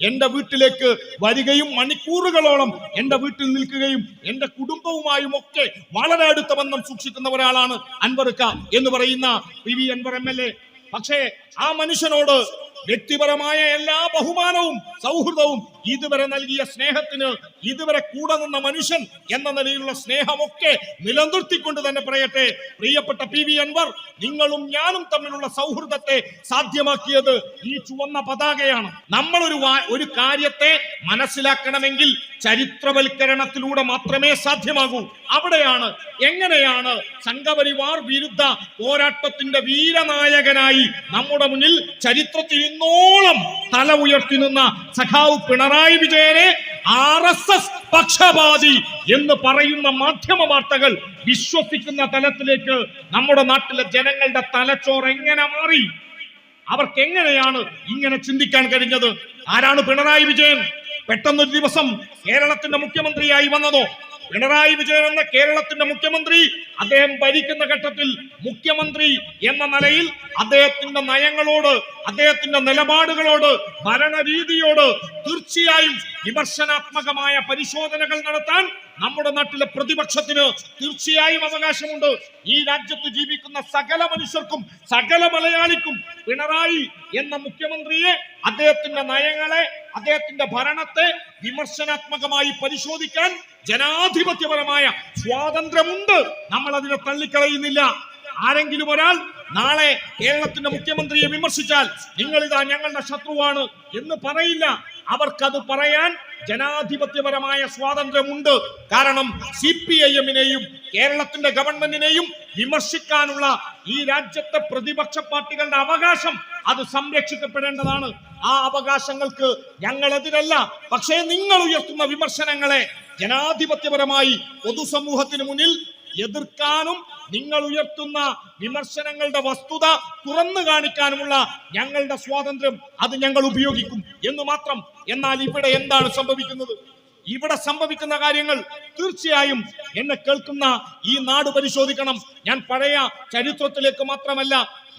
എന്റെ വീട്ടിലേക്ക് വരികയും മണിക്കൂറുകളോളം എന്റെ വീട്ടിൽ നിൽക്കുകയും എന്റെ കുടുംബവുമായും ഒക്കെ വളരെ അടുത്ത ബന്ധം സൂക്ഷിക്കുന്ന ഒരാളാണ് അൻവർക്ക എന്ന് പറയുന്ന P V Anvar M L A. പക്ഷേ ആ മനുഷ്യനോട് വ്യക്തിപരമായ എല്ലാ ബഹുമാനവും സൗഹൃദവും ഇതുവരെ നൽകിയ സ്നേഹത്തിന് ഇതുവരെ കൂടെ നിന്ന മനുഷ്യൻ എന്ന നിലയിലുള്ള സ്നേഹമൊക്കെ നിലനിർത്തിക്കൊണ്ട് തന്നെ പറയട്ടെ. പ്രിയപ്പെട്ട പി വി അൻവർ നിങ്ങളും ഞാനും തമ്മിലുള്ള സൗഹൃദത്തെ സാധ്യമാക്കിയത് ഈ ചുവന്ന പതാകയാണ്. നമ്മൾ ഒരു ഒരു കാര്യത്തെ മനസ്സിലാക്കണമെങ്കിൽ ചരിത്രവൽക്കരണത്തിലൂടെ മാത്രമേ സാധ്യമാകൂ. അവിടെയാണ് എങ്ങനെയാണ് സംഘപരിവാർ വിരുദ്ധ പോരാട്ടത്തിന്റെ വീരനായകനായി നമ്മുടെ മുന്നിൽ ചരിത്രത്തിൽ ഇന്നോളം തല ഉയർത്തി നിന്ന സഖാവ് പിണറായി വിജയനെ ആർ എസ് എസ് പക്ഷപാതി എന്ന് പറയുന്ന മാധ്യമ വാർത്തകൾ വിശ്വസിക്കുന്ന തലത്തിലേക്ക് നമ്മുടെ നാട്ടിലെ ജനങ്ങളുടെ തലച്ചോറ് എങ്ങനെ മാറി? അവർക്ക് എങ്ങനെയാണ് ഇങ്ങനെ ചിന്തിക്കാൻ കഴിഞ്ഞത്? ആരാണ് പിണറായി വിജയൻ? പെട്ടെന്നൊരു ദിവസം കേരളത്തിന്റെ മുഖ്യമന്ത്രിയായി വന്നതോ? പിണറായി വിജയൻ എന്ന കേരളത്തിന്റെ മുഖ്യമന്ത്രി അദ്ദേഹം ഭരിക്കുന്ന ഘട്ടത്തിൽ മുഖ്യമന്ത്രി എന്ന നിലയിൽ അദ്ദേഹത്തിന്റെ നയങ്ങളോട് അദ്ദേഹത്തിന്റെ നിലപാടുകളോട് ഭരണരീതിയോട് തീർച്ചയായും വിമർശനാത്മകമായ പരിശോധനകൾ നടത്താൻ നമ്മുടെ നാട്ടിലെ പ്രതിപക്ഷത്തിന് തീർച്ചയായും അവകാശമുണ്ട്. ഈ രാജ്യത്ത് ജീവിക്കുന്ന സകല മനുഷ്യർക്കും സകല മലയാളിക്കും പിണറായി എന്ന മുഖ്യമന്ത്രിയെ അദ്ദേഹത്തിന്റെ നയങ്ങളെ അദ്ദേഹത്തിന്റെ ഭരണത്തെ വിമർശനാത്മകമായി പരിശോധിക്കാൻ ജനാധിപത്യപരമായ സ്വാതന്ത്ര്യമുണ്ട്. നമ്മൾ അതിനെ തള്ളിക്കളയുന്നില്ല. ആരെങ്കിലും ഒരാൾ നാളെ കേരളത്തിന്റെ മുഖ്യമന്ത്രിയെ വിമർശിച്ചാൽ നിങ്ങളിതാ ഞങ്ങളുടെ ശത്രുവാണ് എന്ന് പറയില്ല. അവർക്കത് പറയാൻ ജനാധിപത്യപരമായ സ്വാതന്ത്ര്യമുണ്ട്. കാരണം സി പി ഐ എമ്മിനെയും കേരളത്തിന്റെ ഗവൺമെന്റിനെയും വിമർശിക്കാനുള്ള ഈ രാജ്യത്തെ പ്രതിപക്ഷ പാർട്ടികളുടെ അവകാശം അത് സംരക്ഷിക്കപ്പെടേണ്ടതാണ്. ആ അവകാശങ്ങൾക്ക് ഞങ്ങൾ എതിരല്ല പക്ഷേ നിങ്ങൾ ഉയർത്തുന്ന വിമർശനങ്ങളെ ജനാധിപത്യപരമായി പൊതുസമൂഹത്തിന് മുന്നിൽ എതിർക്കാനും നിങ്ങൾ ഉയർത്തുന്ന വിമർശനങ്ങളുടെ വസ്തുത തുറന്നു കാണിക്കാനുമുള്ള ഞങ്ങളുടെ സ്വാതന്ത്ര്യം അത് ഞങ്ങൾ ഉപയോഗിക്കും എന്ന് മാത്രം. എന്നാൽ ഇവിടെ എന്താണ് സംഭവിക്കുന്നത്? ഇവിടെ സംഭവിക്കുന്ന കാര്യങ്ങൾ തീർച്ചയായും എന്നെ കേൾക്കുന്ന ഈ നാട് പരിശോധിക്കണം. ഞാൻ പഴയ ചരിത്രത്തിലേക്ക് മാത്രമല്ല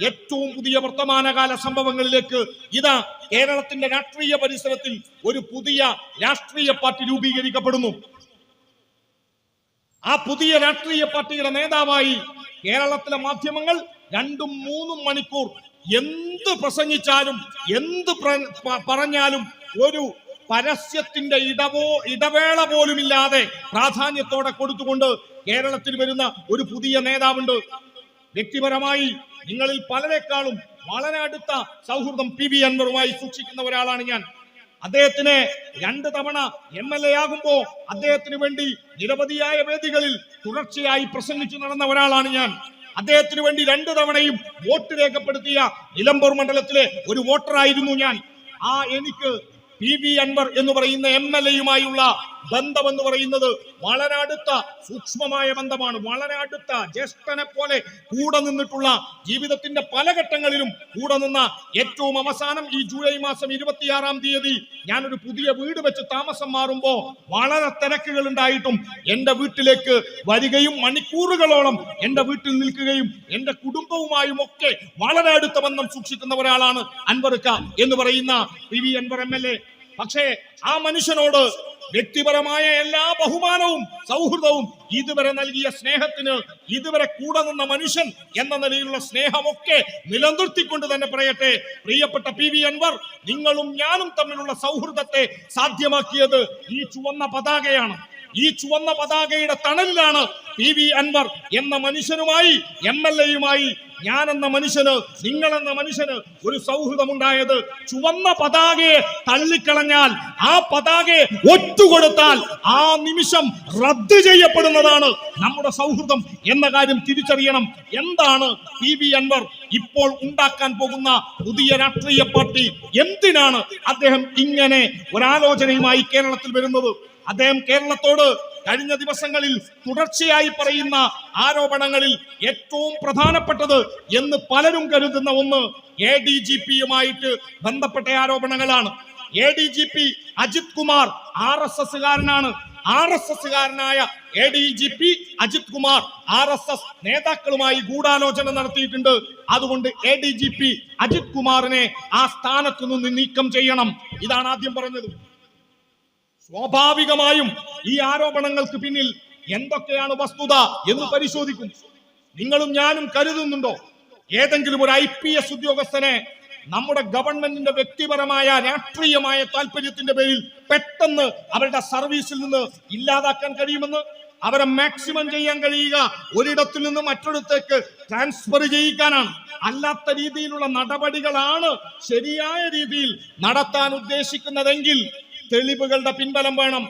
ഏറ്റവും പുതിയ വർത്തമാനകാല സംഭവങ്ങളിലേക്ക് ഇതാ കേരളത്തിന്റെ രാഷ്ട്രീയ പരിസരത്തിൽ ഒരു പുതിയ രാഷ്ട്രീയ പാർട്ടി രൂപീകരിക്കപ്പെടുന്നു. ആ പുതിയ രാഷ്ട്രീയ പാർട്ടിയുടെ നേതാവായി കേരളത്തിലെ മാധ്യമങ്ങൾ രണ്ടും മൂന്നും മണിക്കൂർ എന്ത് പ്രസംഗിച്ചാലും എന്ത് പറഞ്ഞാലും ഒരു പരസ്യത്തിന്റെ ഇടവോ ഇടവേള പോലുമില്ലാതെ പ്രാധാന്യത്തോടെ കൊടുത്തുകൊണ്ട് കേരളത്തിൽ വരുന്ന ഒരു പുതിയ നേതാവുണ്ട്. വ്യക്തിപരമായി നിങ്ങളിൽ പലരെക്കാളും വളരെ അടുത്ത സൗഹൃദം പി വി അൻവറുമായി സൂക്ഷിക്കുന്ന ഒരാളാണ് ഞാൻ. അദ്ദേഹത്തിന് രണ്ട് തവണ എം എൽ എ ആകുമ്പോ അദ്ദേഹത്തിന് വേണ്ടി നിരവധിയായ വേദികളിൽ തുടർച്ചയായി പ്രസംഗിച്ചു നടന്ന ഒരാളാണ് ഞാൻ. അദ്ദേഹത്തിന് വേണ്ടി രണ്ട് തവണയും വോട്ട് രേഖപ്പെടുത്തിയ നിലമ്പൂർ മണ്ഡലത്തിലെ ഒരു വോട്ടറായിരുന്നു ഞാൻ. ആ എനിക്ക് പി വി അൻവർ എന്ന് പറയുന്ന എം എൽ എയുമായുള്ള ബന്ധം എന്ന് പറയുന്നത് വളരെ അടുത്ത സൂക്ഷ്മമായ ബന്ധമാണ്. വളരെ അടുത്ത ജ്യേഷ്ഠനെ പോലെ കൂടെ നിന്നിട്ടുള്ള ജീവിതത്തിന്റെ പല ഘട്ടങ്ങളിലും കൂടെ നിന്ന ഏറ്റവും അവസാനം ഈ ജൂലൈ മാസം ഇരുപത്തിയാറാം തീയതി ഞാനൊരു പുതിയ വീട് വെച്ച് താമസം മാറുമ്പോ വളരെ തിരക്കുകൾ ഉണ്ടായിട്ടും എന്റെ വീട്ടിലേക്ക് വരികയും മണിക്കൂറുകളോളം എന്റെ വീട്ടിൽ നിൽക്കുകയും എന്റെ കുടുംബവുമായും ഒക്കെ വളരെ അടുത്ത ബന്ധം സൂക്ഷിക്കുന്ന ഒരാളാണ് അൻവർക്ക എന്ന് പറയുന്ന P V Anvar M L A. പക്ഷേ ആ മനുഷ്യനോട് വ്യക്തിപരമായ എല്ലാ ബഹുമാനവും സൗഹൃദവും ഇതുവരെ നൽകിയ സ്നേഹത്തിന് ഇതുവരെ കൂടെ നിന്ന മനുഷ്യൻ എന്ന നിലയിലുള്ള സ്നേഹമൊക്കെ നിലനിർത്തിക്കൊണ്ട് തന്നെ പറയട്ടെ. പ്രിയപ്പെട്ട പി വി അൻവർ നിങ്ങളും ഞാനും തമ്മിലുള്ള സൗഹൃദത്തെ സാധ്യമാക്കിയത് ഈ ചുവന്ന പതാകയാണ്. ഈ ചുവന്ന പതാകയുടെ തണലിലാണ് പി വി അൻവർ എന്ന മനുഷ്യനുമായി എം എൽ എയുമായി ഞാൻ എന്ന മനുഷ്യന് നിങ്ങൾ എന്ന മനുഷ്യന് ഒരു സൗഹൃദമുണ്ടായത് ചുവന്ന പതാകയെ തള്ളിക്കളഞ്ഞാൽ ആ പതാകയെ ഒറ്റുകൊടുത്താൽ ആ നിമിഷം റദ്ദ് ചെയ്യപ്പെടുന്നതാണ് നമ്മുടെ സൗഹൃദം എന്ന കാര്യം തിരിച്ചറിയണം. എന്താണ് പി വി അൻവർ ഇപ്പോൾ ഉണ്ടാക്കാൻ പോകുന്ന പുതിയ രാഷ്ട്രീയ പാർട്ടി? എന്തിനാണ് അദ്ദേഹം ഇങ്ങനെ ഒരാലോചനയുമായി കേരളത്തിൽ വരുന്നത്? അദ്ദേഹം കേരളത്തോട് കഴിഞ്ഞ ദിവസങ്ങളിൽ തുടർച്ചയായി പറയുന്ന ആരോപണങ്ങളിൽ ഏറ്റവും പ്രധാനപ്പെട്ടത് എന്ന് പലരും കരുതുന്ന ഒന്ന് എ ഡി ജി പിയുമായിട്ട് ബന്ധപ്പെട്ട ആരോപണങ്ങളാണ്. A D G P Ajith Kumar R S എസ്സുകാരനാണ്. R S എസ്സുകാരനായ A D G P Ajith Kumar R S S നേതാക്കളുമായി ഗൂഢാലോചന നടത്തിയിട്ടുണ്ട്. അതുകൊണ്ട് A D G P Ajith കുമാറിനെ ആ സ്ഥാനത്തു നിന്ന് നീക്കം ചെയ്യണം. ഇതാണ് ആദ്യം പറഞ്ഞത്. സ്വാഭാവികമായും ഈ ആരോപണങ്ങൾക്ക് പിന്നിൽ എന്തൊക്കെയാണ് വസ്തുത എന്ന് പരിശോധിക്കും. നിങ്ങളും ഞാനും കരുതുന്നുണ്ടോ? ഏതെങ്കിലും ഒരു ഐ പി എസ് ഉദ്യോഗസ്ഥനെ നമ്മുടെ ഗവൺമെന്റിന്റെ വ്യക്തിപരമായ രാഷ്ട്രീയമായ താല്പര്യത്തിന്റെ പേരിൽ പെട്ടെന്ന് അവരുടെ സർവീസിൽ നിന്ന് ഇല്ലാതാക്കാൻ കഴിയുമെന്ന് അവരെ മാക്സിമം ചെയ്യാൻ കഴിയുക ഒരിടത്തിൽ നിന്ന് മറ്റൊരിടത്തേക്ക് ട്രാൻസ്ഫർ ചെയ്യിക്കാനാണ്. അല്ലാത്ത രീതിയിലുള്ള നടപടികളാണ് ശരിയായ രീതിയിൽ നടത്താൻ ഉദ്ദേശിക്കുന്നതെങ്കിൽ തെളിവുകളുടെ പിൻബലം വേണം.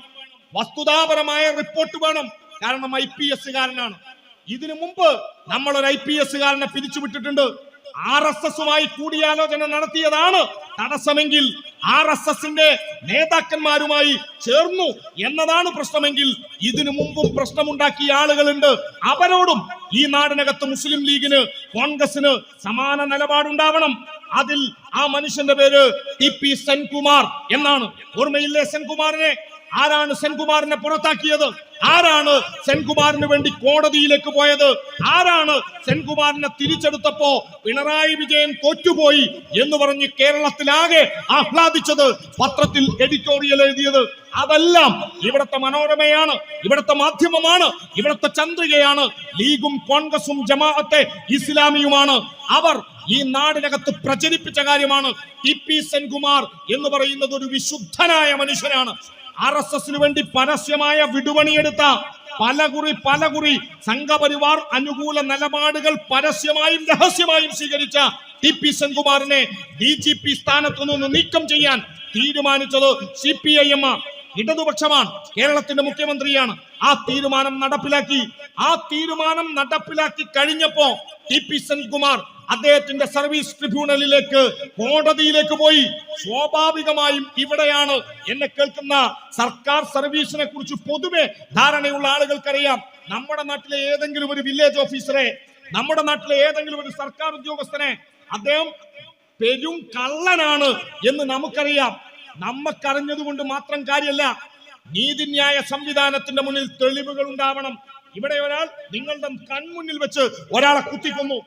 വസ്തുതാപരമായ റിപ്പോർട്ട് വേണം. കാരണം ഐ പി എസ്സുകാരനാണ് ഇതിനു മുമ്പ് നമ്മൾ ഒരു ഐ പി എസ്സുകാരനെ പിരിച്ചുവിട്ടിട്ടുണ്ട്. ആർ എസ് എസുമായി കൂടിയാലോചന നടത്തിയതാണ്. തടസ്സമെങ്കിൽ ആർ എസ് എസിന്റെ നേതാക്കന്മാരുമായി ചേർന്നു എന്നതാണ് പ്രശ്നമെങ്കിൽ ഇതിനു മുമ്പും പ്രശ്നമുണ്ടാക്കിയ ആളുകളുണ്ട്. അവരോടും ഈ നാടിനകത്ത് മുസ്ലിം ലീഗിന് കോൺഗ്രസിന് സമാന നിലപാടുണ്ടാവണം. അതിൽ ആ മനുഷ്യന്റെ പേര് ടി പി സെൻകുമാർ എന്നാണ്. ഓർമ്മയില്ലേ സെൻകുമാറിനെ? ആരാണ് സെൻകുമാറിനെ പുറത്താക്കിയത്? ആരാണ് സെൻകുമാറിന് വേണ്ടി കോടതിയിലേക്ക് പോയത്? ആരാണ് സെൻകുമാറിനെ തിരിച്ചെടുത്തപ്പോ പിണറായി വിജയൻ തോറ്റുപോയി എന്ന് പറഞ്ഞ് കേരളത്തിലാകെ ആഹ്ലാദിച്ചത് പത്രത്തിൽ എഡിറ്റോറിയൽ എഴുതിയത്? അതെല്ലാം ഇവിടുത്തെ മനോരമയാണ് ഇവിടുത്തെ മാധ്യമമാണ് ഇവിടുത്തെ ചന്ദ്രികയാണ് ലീഗും കോൺഗ്രസും ജമാഅത്തെ ഇസ്ലാമിയുമാണ്. അവർ ഈ നാടിനകത്ത് പ്രചരിപ്പിച്ച കാര്യമാണ് ടി പി സെൻകുമാർ എന്ന് പറയുന്നത് ഒരു വിശുദ്ധനായ മനുഷ്യനാണ്. ആർ എസ് എസിന് വേണ്ടി പരസ്യമായ വിടുപണിയെടുത്ത പലകുറി പലകുറി സംഘപരിവാർ അനുകൂല നിലപാടുകൾ പരസ്യമായും രഹസ്യമായും സ്വീകരിച്ച ടി പി സെൻകുമാറിനെ ഡി ജി പി സ്ഥാനത്തു നിന്ന് നീക്കം ചെയ്യാൻ തീരുമാനിച്ചത് സി പി ഐ എം ഇടതുപക്ഷമാണ് കേരളത്തിന്റെ മുഖ്യമന്ത്രിയാണ്. ആ തീരുമാനം നടപ്പിലാക്കി. ആ തീരുമാനം നടപ്പിലാക്കി കഴിഞ്ഞപ്പോ ടി പി സെൻകുമാർ അദ്ദേഹത്തിന്റെ സർവീസ് ട്രിബ്യൂണലിലേക്ക് കോടതിയിലേക്ക് പോയി. സ്വാഭാവികമായും ഇവിടെയാണ് എന്നെ കേൾക്കുന്ന സർക്കാർ സർവീസിനെ കുറിച്ച് പൊതുവെ ധാരണയുള്ള ആളുകൾക്കറിയാം. നമ്മുടെ നാട്ടിലെ ഏതെങ്കിലും ഒരു വില്ലേജ് ഓഫീസറെ നമ്മുടെ നാട്ടിലെ ഏതെങ്കിലും ഒരു സർക്കാർ ഉദ്യോഗസ്ഥനെ അദ്ദേഹം പെരും കള്ളനാണ് എന്ന് നമുക്കറിയാം. നമ്മക്കറിഞ്ഞതുകൊണ്ട് മാത്രം കാര്യമല്ല നീതിന്യായ സംവിധാനത്തിന്റെ മുന്നിൽ തെളിവുകൾ ഉണ്ടാവണം. ഇവിടെ ഒരാൾ നിങ്ങളുടെ കൺമുന്നിൽ വെച്ച് ഒരാളെ കുത്തിക്കൊന്നു.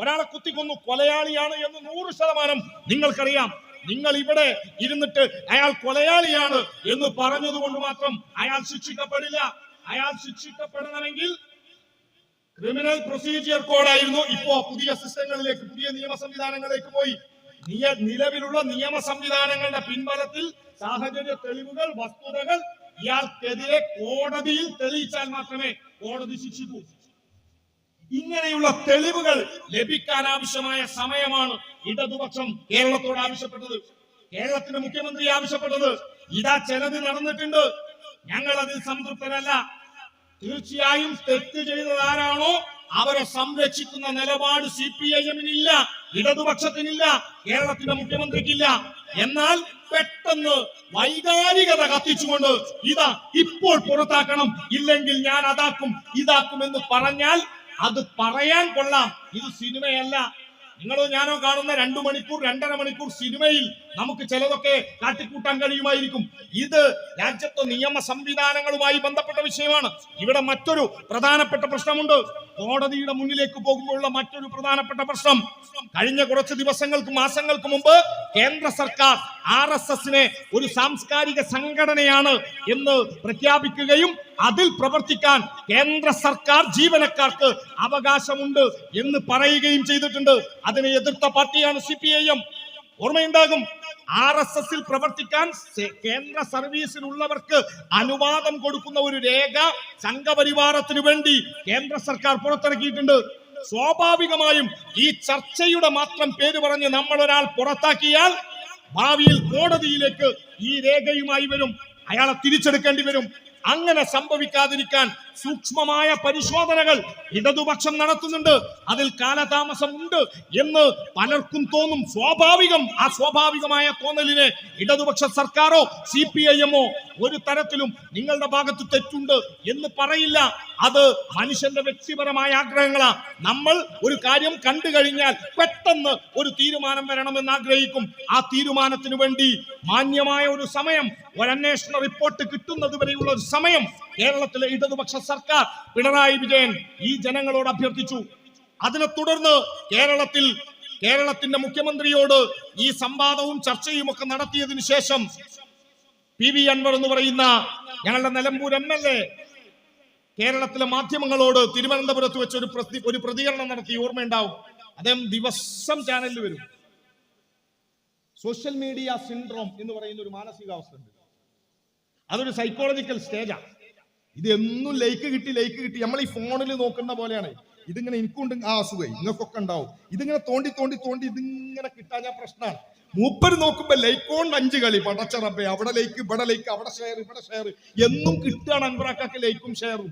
ഒരാളെ കുത്തിക്കൊന്നു കൊലയാളിയാണ് എന്ന് നൂറ് ശതമാനം നിങ്ങൾക്കറിയാം. നിങ്ങൾ ഇവിടെ ഇരുന്നിട്ട് അയാൾ കൊലയാളിയാണ് എന്ന് പറഞ്ഞതുകൊണ്ട് മാത്രം അയാൾ ശിക്ഷിക്കപ്പെടില്ല. അയാൾ ശിക്ഷിക്കപ്പെടണമെങ്കിൽ ക്രിമിനൽ പ്രൊസീജിയർ കോഡായിരുന്നു ഇപ്പോ പുതിയ സിസ്റ്റങ്ങളിലേക്ക് പുതിയ നിയമ സംവിധാനങ്ങളിലേക്ക് പോയി. നിലവിലുള്ള നിയമ സംവിധാനങ്ങളുടെ പിൻബലത്തിൽ സാഹചര്യ തെളിവുകൾ വസ്തുതകൾ ഇയാൾക്കെതിരെ കോടതിയിൽ തെളിയിച്ചാൽ മാത്രമേ കോടതി ശിക്ഷിക്കൂ. ഇങ്ങനെയുള്ള തെളിവുകൾ ലഭിക്കാൻ ആവശ്യമായ സമയമാണ് ഇടതുപക്ഷം കേരളത്തോട് ആവശ്യപ്പെട്ടത്. കേരളത്തിന്റെ മുഖ്യമന്ത്രി ആവശ്യപ്പെട്ടത്. ഇതാ ചിലത് നടന്നിട്ടുണ്ട്. ഞങ്ങൾ അതിൽ സംതൃപ്തരല്ല. തീർച്ചയായും തെറ്റ് ചെയ്തത് ആരാണോ അവരെ സംരക്ഷിക്കുന്ന നിലപാട് സി പി ഐ എമ്മിനില്ല ഇടതുപക്ഷത്തിനില്ല കേരളത്തിന്റെ മുഖ്യമന്ത്രിക്കില്ല. എന്നാൽ പെട്ടെന്ന് വൈകാരികത കത്തിച്ചുകൊണ്ട് ഇതാ ഇപ്പോൾ പുറത്താക്കണം. ഇല്ലെങ്കിൽ ഞാൻ അതാക്കും ഇതാക്കും എന്ന് പറഞ്ഞാൽ അത് പറയാൻ കൊള്ളാം. ഇത് സിനിമയല്ല. നിങ്ങളോ ഞാനോ കാണുന്ന രണ്ടു മണിക്കൂർ രണ്ടര മണിക്കൂർ സിനിമയിൽ നമുക്ക് ചിലതൊക്കെ കാട്ടിക്കൂട്ടാൻ കഴിയുമായിരിക്കും. ഇത് രാജ്യത്തെ നിയമ സംവിധാനങ്ങളുമായി ബന്ധപ്പെട്ട വിഷയമാണ്. ഇവിടെ മറ്റൊരു പ്രധാനപ്പെട്ട പ്രശ്നമുണ്ട്. കോടതിയുടെ മുന്നിലേക്ക് പോകുമ്പോഴുള്ള മറ്റൊരു പ്രധാനപ്പെട്ട പ്രശ്നം. കഴിഞ്ഞ കുറച്ച് ദിവസങ്ങൾക്ക് മാസങ്ങൾക്ക് മുമ്പ് കേന്ദ്ര സർക്കാർ ആർ എസ് എസിനെ ഒരു സാംസ്കാരിക സംഘടനയാണ് എന്ന് പ്രഖ്യാപിക്കുകയും അതിൽ പ്രവർത്തിക്കാൻ കേന്ദ്ര സർക്കാർ ജീവനക്കാർക്ക് അവകാശമുണ്ട് എന്ന് പറയുകയും ചെയ്തിട്ടുണ്ട്. അതിനെ എതിർത്ത പാർട്ടിയാണ് സി പി ഐ എം. ഓർമ്മയുണ്ടാകും ആർ എസ് എസിൽ പ്രവർത്തിക്കാൻ കേന്ദ്ര സർവീസിലുള്ളവർക്ക് അനുവാദം കൊടുക്കുന്ന ഒരു രേഖ സംഘപരിവാരത്തിനു വേണ്ടി കേന്ദ്ര സർക്കാർ പുറത്തിറക്കിയിട്ടുണ്ട്. സ്വാഭാവികമായും ഈ ചർച്ചയുടെ മാത്രം പേര് പറഞ്ഞ് നമ്മൾ ഒരാൾ പുറത്താക്കിയാൽ ഭാവിയിൽ കോടതിയിലേക്ക് ഈ രേഖയുമായി വരും. അയാളെ തിരിച്ചെടുക്കേണ്ടി വരും. അങ്ങനെ സംഭവിക്കാതിരിക്കാൻ സൂക്ഷ്മമായ പരിശോധനകൾ ഇടതുപക്ഷം നടത്തുന്നുണ്ട്. അതിൽ കാലതാമസം ഉണ്ട് എന്ന് പലർക്കും തോന്നും. സ്വാഭാവികം ആ സ്വാഭാവികമായ തോന്നലിനെ ഇടതുപക്ഷ സർക്കാരോ സി പി ഐ എമ്മോ ഒരു തരത്തിലും നിങ്ങളുടെ ഭാഗത്ത് തെറ്റുണ്ട് എന്ന് പറയില്ല. അത് മനുഷ്യന്റെ വ്യക്തിപരമായ ആഗ്രഹങ്ങളാണ് നമ്മൾ ഒരു കാര്യം കണ്ടു കഴിഞ്ഞാൽ പെട്ടെന്ന് ഒരു തീരുമാനം വരണമെന്ന് ആഗ്രഹിക്കും. ആ തീരുമാനത്തിന് വേണ്ടി മാന്യമായ ഒരു സമയം ഒരു അന്വേഷണ റിപ്പോർട്ട് കിട്ടുന്നത് വരെയുള്ള ഒരു സമയം കേരളത്തിലെ ഇടതുപക്ഷ സർക്കാർ പിണറായി വിജയൻ ഈ ജനങ്ങളോട് അഭ്യർത്ഥിച്ചു. അതിനെ തുടർന്ന് കേരളത്തിൽ കേരളത്തിന്റെ മുഖ്യമന്ത്രിയോട് ഈ സംവാദവും ചർച്ചയും ഒക്കെ നടത്തിയതിനു ശേഷം പി വി അൻവർ എന്ന് പറയുന്ന ഞങ്ങളുടെ നിലമ്പൂർ എം എൽ എ കേരളത്തിലെ മാധ്യമങ്ങളോട് തിരുവനന്തപുരത്ത് വെച്ച് ഒരു പ്രതി ഒരു പ്രതികരണം നടത്തി ഓർമ്മയുണ്ടാവും. അദ്ദേഹം ദിവസം ചാനലിൽ വരും. സോഷ്യൽ മീഡിയ സിൻഡ്രോം എന്ന് പറയുന്ന ഒരു മാനസികാവസ്ഥ ഉണ്ട്. അതൊരു സൈക്കോളജിക്കൽ സ്റ്റേജാണ് ഇത് എന്നും ലൈക്ക് കിട്ടി ലൈക്ക് കിട്ടി. നമ്മൾ ഈ ഫോണിൽ നോക്കുന്ന പോലെയാണ്. ഇതിങ്ങനെ എനിക്കുണ്ട് ആ അസുഖം ഇങ്ങൾക്കൊക്കെ ഉണ്ടാവും. ഇതിങ്ങനെ തോണ്ടി തോണ്ടി തോണ്ടി ഇതിങ്ങനെ കിട്ടാൻ ഞാൻ പ്രശ്നമാണ്. മൂപ്പര് നോക്കുമ്പോ ലൈക്ക് കൊണ്ട് അഞ്ച് കളി. പടച്ചറബേ അവിടെ ലൈക്ക് ഇവിടെ ലൈക്ക് അവിടെ ഷെയർ ഇവിടെ ഷെയർ എന്നും കിട്ടുകയാണ് അൻവറാക്കാക്ക് ലൈക്കും ഷെയറും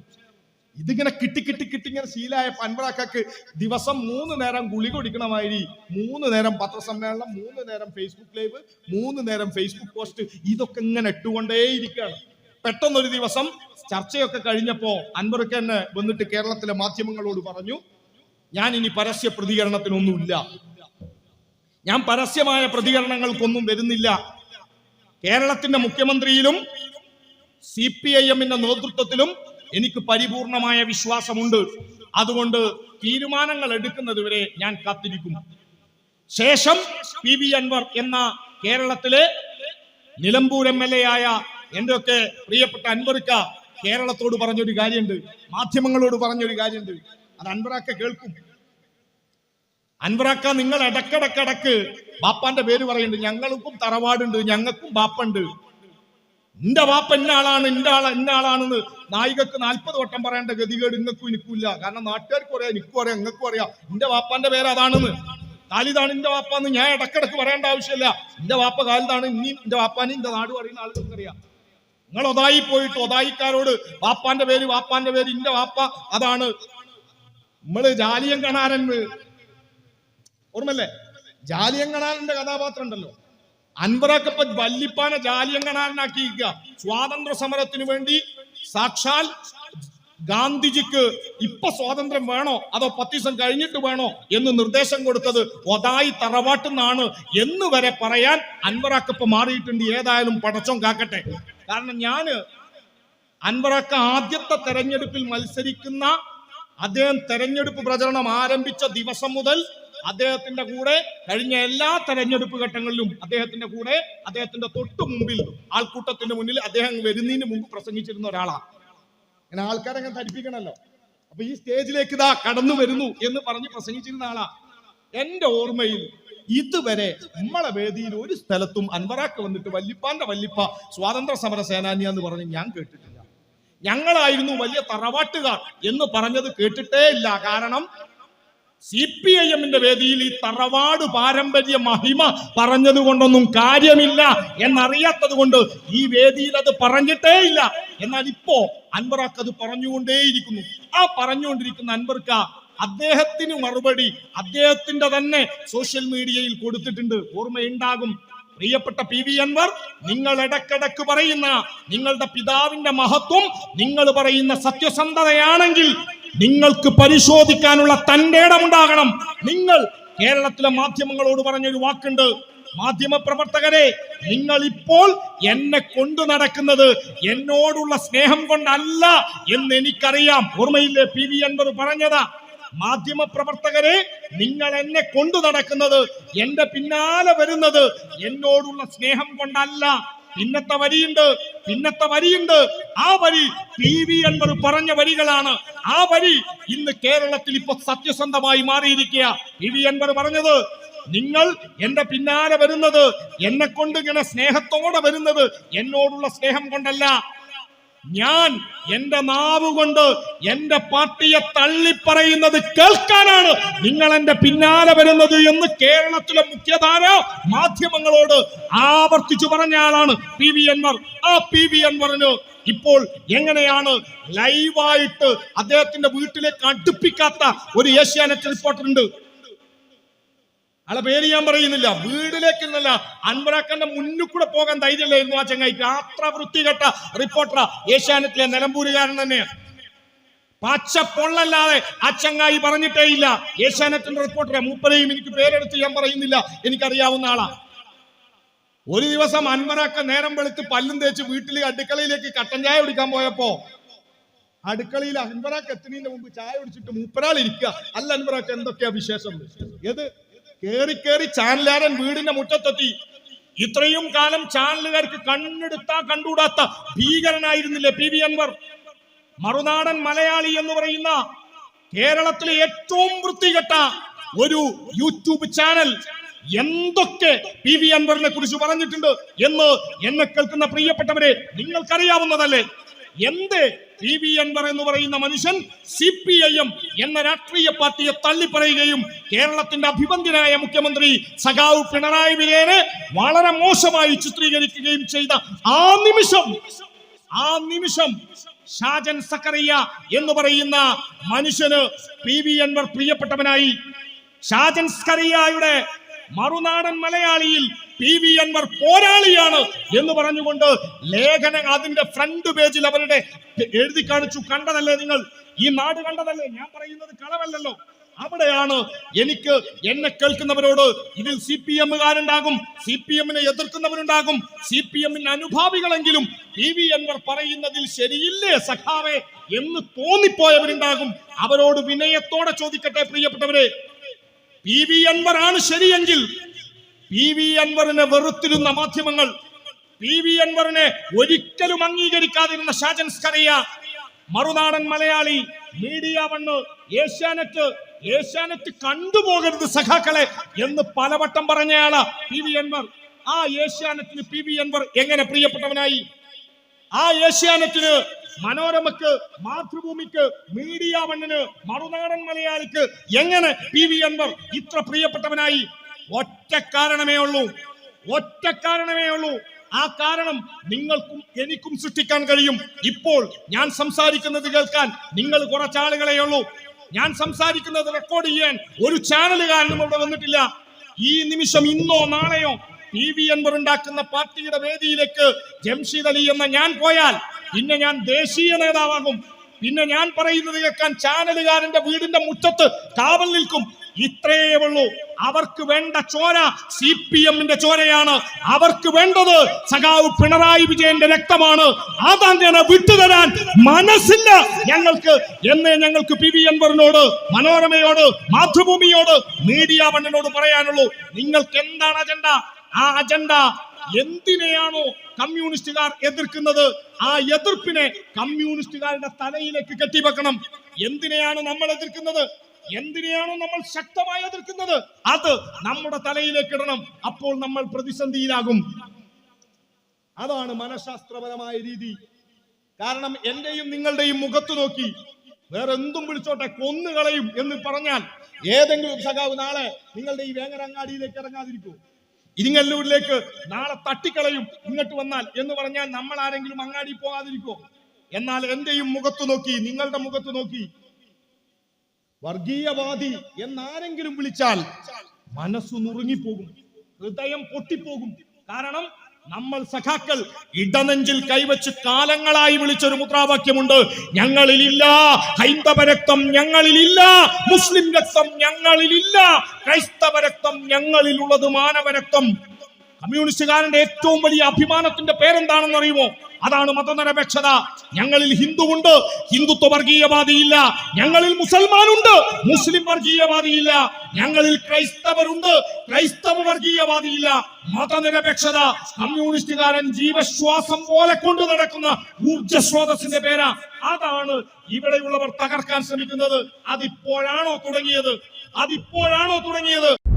ഇതിങ്ങനെ കിട്ടി കിട്ടി കിട്ടി ഇങ്ങനെ ശീലായ അൻവറാക്കാക്ക് ദിവസം മൂന്ന് നേരം ഗുളി കുടിക്കണ മാതിരി മൂന്ന് നേരം പത്രസമ്മേളനം മൂന്ന് നേരം ഫേസ്ബുക്ക് ലൈവ് മൂന്ന് നേരം ഫേസ്ബുക്ക് പോസ്റ്റ് ഇതൊക്കെ ഇങ്ങനെ ഇട്ടുകൊണ്ടേയിരിക്കുകയാണ്. പെട്ടെന്നൊരു ദിവസം ചർച്ചയൊക്കെ കഴിഞ്ഞപ്പോ അൻവർക്ക് തന്നെ വന്നിട്ട് കേരളത്തിലെ മാധ്യമങ്ങളോട് പറഞ്ഞു ഞാൻ ഇനി പരസ്യ പ്രതികരണത്തിനൊന്നുമില്ല. ഞാൻ പരസ്യമായ പ്രതികരണങ്ങൾക്കൊന്നും വരുന്നില്ല. കേരളത്തിന്റെ മുഖ്യമന്ത്രിയിലും സി പി ഐ എമ്മിന്റെ നേതൃത്വത്തിലും എനിക്ക് പരിപൂർണമായ വിശ്വാസമുണ്ട്. അതുകൊണ്ട് തീരുമാനങ്ങൾ എടുക്കുന്നത് വരെ ഞാൻ കാത്തിരിക്കും. ശേഷം പി വി അൻവർ എന്ന കേരളത്തിലെ നിലമ്പൂർ എം എൽ എ ആയ എന്റെ ഒക്കെ പ്രിയപ്പെട്ട അൻവർക്ക കേരളത്തോട് പറഞ്ഞൊരു കാര്യമുണ്ട് മാധ്യമങ്ങളോട് പറഞ്ഞൊരു കാര്യമുണ്ട്. അത് അൻവറാക്ക കേൾക്കും. അൻവറാക്ക നിങ്ങൾ ഇടക്കിടക്കിടക്ക് ബാപ്പാന്റെ പേര് പറയുന്നുണ്ട്. ഞങ്ങൾക്കും തറവാടുണ്ട് ഞങ്ങൾക്കും ബാപ്പുണ്ട്. നിന്റെ വാപ്പ എന്നാളാണ് ആളാണ് ആൾ ഇന്ന ആളാണെന്ന് നായികക്ക് നാൽപ്പത് വട്ടം പറയേണ്ട ഗതികേട് ഇങ്ങക്കും എനിക്കില്ല കാരണം നാട്ടുകാർക്കും അറിയാം എനിക്കും അറിയാം ഇങ്ങക്കും അറിയാം. നിന്റെ വാപ്പാന്റെ പേര് അതാണെന്ന്. കാലിതാണ് എന്റെ വാപ്പാന്ന് ഞാൻ ഇടക്കിടക്ക് പറയേണ്ട ആവശ്യമില്ല. എന്റെ വാപ്പ കാലിതാണ് ഇനി എന്റെ വാപ്പാനെ എന്റെ നാട് പറയുന്ന ആളുകൾക്ക് അറിയാം നിങ്ങൾ ഒതായി പോയിട്ട് ഒതായിക്കാരോട് വാപ്പാന്റെ പേര് വാപ്പാന്റെ പേര് ഇന്റെ വാപ്പ അതാണ്. നമ്മൾ ജാലിയം കണാരൻ ഓർമ്മല്ലേ ജാലിയം കണാരന്റെ കഥാപാത്രം ഉണ്ടല്ലോ. അൻവറക്കപ്പ വല്ലിപ്പാനെ ജാലിയങ്കനാരനാക്കിയിരിക്കുക സ്വാതന്ത്ര്യ സമരത്തിന് വേണ്ടി സാക്ഷാൽ ഗാന്ധിജിക്ക് ഇപ്പൊ സ്വാതന്ത്ര്യം വേണോ? അതോ പത്ത് ദിവസം കഴിഞ്ഞിട്ട് വേണോ? എന്ന് നിർദ്ദേശം കൊടുത്തത് ഒതായി തറവാട്ടുന്നാണ് എന്ന് വരെ പറയാൻ അൻവറാക്കപ്പ മാറിയിട്ടുണ്ട്. ഏതായാലും പടച്ചോം കാക്കട്ടെ. കാരണം ഞാൻ അൻവറക്ക ആദ്യത്തെ തെരഞ്ഞെടുപ്പിൽ മത്സരിക്കുന്ന അദ്ദേഹം തെരഞ്ഞെടുപ്പ് പ്രചരണം ആരംഭിച്ച ദിവസം മുതൽ അദ്ദേഹത്തിന്റെ കൂടെ കഴിഞ്ഞ എല്ലാ തെരഞ്ഞെടുപ്പ് ഘട്ടങ്ങളിലും അദ്ദേഹത്തിന്റെ കൂടെ അദ്ദേഹത്തിന്റെ തൊട്ടു മുമ്പിൽ ആൾക്കൂട്ടത്തിന്റെ മുന്നിൽ അദ്ദേഹം വരുന്നതിന് മുമ്പ് പ്രസംഗിച്ചിരുന്ന ഒരാളാണ് ഇങ്ങനെ ആൾക്കാരെ അങ്ങനെ ധരിപ്പിക്കണല്ലോ. അപ്പൊ ഈ സ്റ്റേജിലേക്ക് ഇതാ കടന്നു വരുന്നു എന്ന് പറഞ്ഞ് പ്രസംഗിച്ചിരുന്ന ആളാ. എന്റെ ഓർമ്മയിൽ ഇതുവരെ നമ്മളെ വേദിയിൽ ഒരു സ്ഥലത്തും അൻവറാക്ക് വന്നിട്ട് വല്ലിപ്പാന്റെ വല്ലിപ്പ സ്വാതന്ത്ര്യ സമര സേനാനി എന്ന് പറഞ്ഞ് ഞാൻ കേട്ടിട്ടില്ല. ഞങ്ങളായിരുന്നു വലിയ തറവാട്ടുകാർ എന്ന് പറഞ്ഞത് കേട്ടിട്ടേ ഇല്ല. കാരണം സി പി ഐ എമ്മിന്റെ വേദിയിൽ ഈ തറവാട് പാരമ്പര്യ മഹിമ പറഞ്ഞത് കൊണ്ടൊന്നും കാര്യമില്ല എന്നറിയാത്തത് കൊണ്ട് ഈ വേദിയിൽ അത് പറഞ്ഞിട്ടേ ഇല്ല. എന്നാൽ ഇപ്പോ അൻവറാക്ക് അത് പറഞ്ഞുകൊണ്ടേയിരിക്കുന്നു. ആ പറഞ്ഞുകൊണ്ടിരിക്കുന്ന അൻവർക്ക അദ്ദേഹത്തിന് മറുപടി അദ്ദേഹത്തിന്റെ തന്നെ സോഷ്യൽ മീഡിയയിൽ കൊടുത്തിട്ടുണ്ട്. ഓർമ്മയുണ്ടാകും. പ്രിയപ്പെട്ട പി വി അൻവർ നിങ്ങൾ ഇടക്കിടക്ക് പറയുന്ന നിങ്ങളുടെ പിതാവിന്റെ മഹത്വം നിങ്ങൾ പറയുന്ന സത്യസന്ധതയാണെങ്കിൽ നിങ്ങൾക്ക് പരിശോധിക്കാനുള്ള തന്റെ ഇടമുണ്ടാകണം. നിങ്ങൾ കേരളത്തിലെ മാധ്യമങ്ങളോട് പറഞ്ഞൊരു വാക്കുണ്ട്. മാധ്യമ പ്രവർത്തകരെ നിങ്ങൾ ഇപ്പോൾ എന്നെ കൊണ്ടു നടക്കുന്നത് എന്നോടുള്ള സ്നേഹം കൊണ്ടല്ല എന്ന് എനിക്കറിയാം. ഓർമ്മയില്ലേ പി വി അൻവർ പറഞ്ഞതാ? മാധ്യമ പ്രവർത്തകരെ നിങ്ങൾ എന്നെ കൊണ്ടു നടക്കുന്നത് എന്റെ പിന്നാലെ വരുന്നത് എന്നോടുള്ള സ്നേഹം കൊണ്ടല്ല. പിന്നത്തെ വരിയുണ്ട് പിന്നത്തെ വരിയുണ്ട്. ആ വരി പി വി അൻവർ പറഞ്ഞ വരികളാണ്. ആ വരി ഇന്ന് കേരളത്തിൽ ഇപ്പൊ സത്യസന്ധമായി മാറിയിരിക്കുക. പി വി അൻവർ പറഞ്ഞത് നിങ്ങൾ എന്റെ പിന്നാലെ വരുന്നത് എന്നെ കൊണ്ട് ഇങ്ങനെ സ്നേഹത്തോടെ വരുന്നത് എന്നോടുള്ള സ്നേഹം കൊണ്ടല്ല. ഞാൻ എന്റെ നാവ് കൊണ്ട് എന്റെ പാർട്ടിയെ തള്ളിപ്പറയുന്നത് കേൾക്കാനാണ് നിങ്ങൾ എന്റെ പിന്നാലെ വരുന്നത് എന്ന് കേരളത്തിലെ മുഖ്യധാര മാധ്യമങ്ങളോട് ആവർത്തിച്ചു പറഞ്ഞ ആളാണ് പി വി അൻവർ. ആ പി വി അൻവറിന് ഇപ്പോൾ എങ്ങനെയാണ് ലൈവായിട്ട് അദ്ദേഹത്തിന്റെ വീട്ടിലേക്ക് അടുപ്പിക്കാത്ത ഒരു ഏഷ്യാനെറ്റ് റിപ്പോർട്ടർ ഉണ്ട്? അയാളെ പേര് ഞാൻ പറയുന്നില്ല. വീടിലേക്ക് നിന്നല്ല അൻവറാക്കന്റെ മുന്നിൽ കൂടെ പോകാൻ ധൈര്യമില്ലായിരുന്നു ആ ചങ്ങായിക്ക്. അത്ര വൃത്തികെട്ട റിപ്പോർട്ടറാ. ഏഷ്യാനെറ്റിലെ നിലമ്പൂരുകാരൻ തന്നെയാണ് പച്ച പൊള്ളല്ലാതെ ആ ചങ്ങായി പറഞ്ഞിട്ടേ ഇല്ല. ഏഷ്യാനെറ്റിന്റെ റിപ്പോർട്ടറെ മൂപ്പരെയും എനിക്ക് പേരെടുത്ത് ഞാൻ പറയുന്നില്ല. എനിക്കറിയാവുന്ന ആളാ. ഒരു ദിവസം അൻവറാക്ക നേരം വെളുത്ത് പല്ലും തേച്ച് വീട്ടിൽ അടുക്കളയിലേക്ക് കട്ടൻ ചായ കുടിക്കാൻ പോയപ്പോ അടുക്കളയിൽ അൻവറാക്ക് എത്തുന്നതിന്റെ മുമ്പ് ചായ കുടിച്ചിട്ട് മൂപ്പരാൾ ഇരിക്കുക അല്ല അൻവറാക്ക് എന്തൊക്കെയാ വിശേഷം? ഏത്? കേറി കേറി ചാനലുകാരൻ വീടിന്റെ മുറ്റത്തെത്തി. ഇത്രയും കാലം ചാനലുകാർക്ക് കണ്ണെടുത്താ കണ്ടുകൂടാത്ത ഭീകരനായിരുന്നില്ലേ പി. വി. അൻവർ? മറുനാടൻ മലയാളി എന്ന് പറയുന്ന കേരളത്തിലെ ഏറ്റവും വൃത്തികെട്ട ഒരു യൂട്യൂബ് ചാനൽ എന്തൊക്കെ പി. വി. അൻവറിനെ കുറിച്ച് പറഞ്ഞിട്ടുണ്ട് എന്ന് എന്നെ കേൾക്കുന്ന പ്രിയപ്പെട്ടവരെ നിങ്ങൾക്കറിയാവുന്നതല്ലേ? എന്ത് പി വി അൻവർ എന്ന് പറയുന്ന മനുഷ്യൻ സി പി ഐ എം എന്ന രാഷ്ട്രീയ പാർട്ടിയെ തള്ളിപ്പറയുകയും കേരളത്തിന്റെ അഭിബന്ധനായ മുഖ്യമന്ത്രി സഖാവ് പിണറായി വിജയനെ വളരെ മോശമായി ചിത്രീകരിക്കുകയും ചെയ്ത ആ നിമിഷം ആ നിമിഷം ഷാജൻ സക്കറിയ എന്ന് പറയുന്ന മനുഷ്യന് പി വി അൻവർ പ്രിയപ്പെട്ടവനായി. ഷാജൻ സ്കറിയായുടെ മറുനാടൻ മലയാളിയിൽ പി വി അൻവർ പോരാളിയാണ് എന്ന് പറഞ്ഞുകൊണ്ട് ലേഖനം അതിന്റെ ഫ്രണ്ട് പേജിൽ അവരുടെ എഴുതി കാണിച്ചു. കണ്ടതല്ലേ നിങ്ങൾ? ഈ നാട് കണ്ടതല്ലേ? ഞാൻ പറയുന്നത് കളവല്ലല്ലോ. അവിടെയാണ് എനിക്ക് എന്നെ കേൾക്കുന്നവരോട് ഇതിൽ സി പി എമ്മുകാരുണ്ടാകും സി പി എമ്മിനെ എതിർക്കുന്നവരുണ്ടാകും സി പി എമ്മിന് അനുഭാവികളെങ്കിലും പി വി അൻവർ പറയുന്നതിൽ ശരിയില്ലേ സഖാവേ എന്ന് തോന്നിപ്പോയവരുണ്ടാകും. അവരോട് വിനയത്തോടെ ചോദിക്കട്ടെ പ്രിയപ്പെട്ടവരെ. പി വി അൻവർ ആണ് ശരിയെങ്കിൽ പി വി അൻവറിനെ വെറുത്തിരുന്ന മാധ്യമങ്ങൾ പി വി അൻവറിനെ ഒരിക്കലും അംഗീകരിക്കാതിരുന്ന Shajan Scaria Marunadan Malayali media one Asianet Asianet കണ്ടുപോകരുത് സഖാക്കളെ എന്ന് പലവട്ടം പറഞ്ഞയാളാ പി വി അൻവർ. ആ ഏഷ്യാനെറ്റിന് പി വി അൻവർ എങ്ങനെ പ്രിയപ്പെട്ടവനായി? ആ ഏഷ്യാനെറ്റിന് മനോരമക്ക് മാതൃഭൂമിക്ക് മീഡിയ വണ്ണിന് മറുനാടൻ മലയാളിക്ക് എങ്ങനെ പി വി അൻവർ ഇത്ര പ്രിയപ്പെട്ടവനായി? ഒറ്റ കാരണമേ ഉള്ളൂ. ഒറ്റ കാരണമേ ഉള്ളൂ. ആ കാരണം നിങ്ങൾക്കും എനിക്കും സൃഷ്ടിക്കാൻ കഴിയും. ഇപ്പോൾ ഞാൻ സംസാരിക്കുന്നത് കേൾക്കാൻ നിങ്ങൾ കുറച്ചാളുകളെ ഉള്ളൂ. ഞാൻ സംസാരിക്കുന്നത് റെക്കോർഡ് ചെയ്യാൻ ഒരു ചാനലുകാരനും അവിടെ വന്നിട്ടില്ല. ഈ നിമിഷം ഇന്നോ നാളെയോ പി വി അൻവർ ഉണ്ടാക്കുന്ന പാർട്ടിയുടെ വേദിയിലേക്ക് ജംഷീദ് അലി എന്ന ഞാൻ പോയാൽ പിന്നെ ഞാൻ ദേശീയ നേതാവാകും. പിന്നെ ഞാൻ പറയുന്നത് കേൾക്കാൻ ചാനലുകാരന്റെ വീടിന്റെ മുറ്റത്ത് കാവൽ നിൽക്കും. ഇത്രയേ ഉള്ളൂ. അവർക്ക് വേണ്ട ചോര സി പി എമ്മിന്റെ ചോരയാണ്. അവർക്ക് വേണ്ടത് സഖാവ് പിണറായി വിജയന്റെ രക്തമാണ്. അതങ്ങനെ വിട്ടുതരാൻ മനസ്സില്ല ഞങ്ങൾക്ക് എന്നേ ഞങ്ങൾക്ക് പി വി അൻവറിനോട് മനോരമയോട് മാതൃഭൂമിയോട് മീഡിയ വണ്ണിനോട് പറയാനുള്ളൂ. നിങ്ങൾക്ക് എന്താണ് അജണ്ട? ആ അജണ്ട എന്തിനെയാണോ കമ്മ്യൂണിസ്റ്റുകാർ എതിർക്കുന്നത്? ആ എതിർപ്പിനെ കമ്മ്യൂണിസ്റ്റുകാരുടെ തലയിലേക്ക് കെട്ടിവെക്കണം. എന്തിനെയാണ് നമ്മൾ എതിർക്കുന്നത്? എന്തിനെയാണോ നമ്മൾ ശക്തമായി എതിർക്കുന്നത്? അത് നമ്മുടെ തലയിലേക്ക് ഇടണം. അപ്പോൾ നമ്മൾ പ്രതിസന്ധിയിലാകും. അതാണ് മനഃശാസ്ത്രപരമായ രീതി. കാരണം എന്റെയും നിങ്ങളുടെയും മുഖത്ത് നോക്കി വേറെ എന്തും വിളിച്ചോട്ടെ കൊന്നുകളയും എന്ന് പറഞ്ഞാൽ ഏതെങ്കിലും സഖാവ് നാളെ നിങ്ങളുടെ ഈ വേങ്ങരങ്ങാടിയിലേക്ക് ഇറങ്ങാതിരിക്കൂ. ഇരിങ്ങല്ലൂരിലേക്ക് നാളെ തട്ടിക്കളയും. ഇങ്ങോട്ട് വന്നാൽ എന്ന് പറഞ്ഞാൽ നമ്മൾ ആരെങ്കിലും അങ്ങാടി പോകാതിരിക്കോ എന്നാൽ എന്റെയും മുഖത്ത് നോക്കി നിങ്ങളുടെ മുഖത്ത് നോക്കി. വർഗീയവാദി എന്നാരെങ്കിലും വിളിച്ചാൽ മനസ്സു നുറുങ്ങിപ്പോകും ഹൃദയം പൊട്ടിപ്പോകും. കാരണം നമ്മൾ സഖാക്കൾ ഇടനെഞ്ചിൽ കൈവച്ച് കാലങ്ങളായി വിളിച്ചൊരു മുദ്രാവാക്യമുണ്ട്. ഞങ്ങളിലില്ല ഹൈന്ദവ രക്തം ഞങ്ങളിലില്ല മുസ്ലിം രക്തം ഞങ്ങളിലില്ല ക്രൈസ്തവ രക്തം ഞങ്ങളിലുള്ളത് മാനവരക്തം. കമ്മ്യൂണിസ്റ്റുകാരന്റെ ഏറ്റവും വലിയ അഭിമാനത്തിന്റെ പേരെന്താണെന്ന് അറിയുമോ അതാണ് മതനിരപേക്ഷത. ഞങ്ങളിൽ ഹിന്ദു ഉണ്ട് ഹിന്ദുത്വ വർഗീയവാദിയില്ല. ഞങ്ങളിൽ മുസൽമാനുണ്ട് മുസ്ലിം വർഗീയവാദിയില്ല. ഞങ്ങളിൽ ക്രൈസ്തവരുണ്ട് ക്രൈസ്തവ വർഗീയവാദിയില്ല. മതനിരപേക്ഷത കമ്മ്യൂണിസ്റ്റുകാരൻ ജീവശ്വാസം പോലെ കൊണ്ടു നടക്കുന്ന ഊർജസ്രോതസ്സിന്റെ പേരാ. അതാണ് ഇവിടെയുള്ളവർ തകർക്കാൻ ശ്രമിക്കുന്നത്. അതിപ്പോഴാണോ തുടങ്ങിയത്? അതിപ്പോഴാണോ തുടങ്ങിയത്?